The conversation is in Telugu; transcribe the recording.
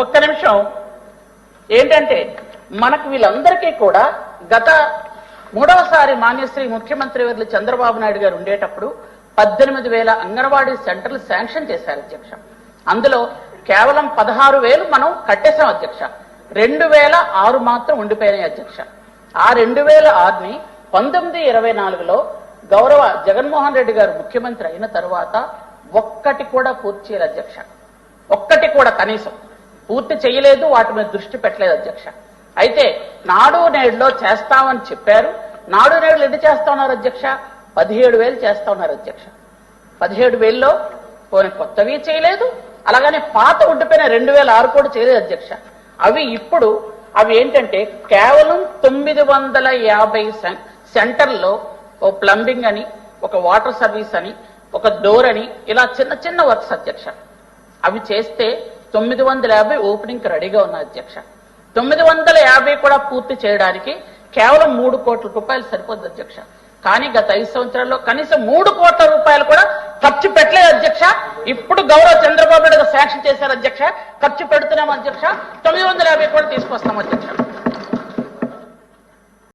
ఒక్క నిమిషం. ఏంటంటే మనకు వీళ్ళందరికీ కూడా గత మూడవసారి మాన్యశ్రీ ముఖ్యమంత్రి వర్లు చంద్రబాబు నాయుడు గారు ఉండేటప్పుడు పద్దెనిమిది వేల అంగన్వాడీ సెంటర్లు శాంక్షన్ చేశారు అధ్యక్ష. అందులో కేవలం పదహారు వేలు మనం కట్టేశాం అధ్యక్ష. రెండు వేల ఆరు మాత్రం ఉండిపోయినాయి అధ్యక్ష. ఆ రెండు వేల ఆరుని పంతొమ్మిది ఇరవై నాలుగులో గౌరవ జగన్మోహన్ రెడ్డి గారు ముఖ్యమంత్రి అయిన తర్వాత ఒక్కటి కూడా పూర్తి చేయాలి అధ్యక్ష. ఒక్కటి కూడా కనీసం. పూర్తి చేయలేదు వాటి మీద దృష్టి పెట్టలేదు అధ్యక్ష. అయితే నాడు నేడులో చేస్తామని చెప్పారు. నాడు నేడులు ఎన్ని చేస్తా ఉన్నారు అధ్యక్ష? పదిహేడు వేలు చేస్తా ఉన్నారు అధ్యక్ష. పదిహేడు వేల్లో పోనీ కొత్తవి చేయలేదు అలాగనే పాత ఉండిపోయిన రెండు వేల ఆరు కూడా చేయలేదు అధ్యక్ష. అవి ఇప్పుడు అవి ఏంటంటే కేవలం తొమ్మిది వందల యాభై సెంటర్లో ఓ ప్లంబింగ్ అని ఒక వాటర్ సర్వీస్ అని ఒక డోర్ అని ఇలా చిన్న చిన్న వర్క్స్ అధ్యక్ష. అవి చేస్తే తొమ్మిది వందల యాభై ఓపెనింగ్ రెడీగా ఉన్నాయి అధ్యక్ష. తొమ్మిది వందల యాభై కూడా పూర్తి చేయడానికి కేవలం మూడు కోట్ల రూపాయలు సరిపోద్ది అధ్యక్ష. కానీ గత ఐదు సంవత్సరాల్లో కనీసం మూడు కోట్ల రూపాయలు కూడా ఖర్చు పెట్టలేదు అధ్యక్ష. ఇప్పుడు గౌరవ చంద్రబాబు నాయుడు శాంక్షన్ చేశారు అధ్యక్ష. ఖర్చు పెడుతున్నాం అధ్యక్ష. తొమ్మిది వందల యాభై కూడా తీసుకొస్తాం అధ్యక్ష.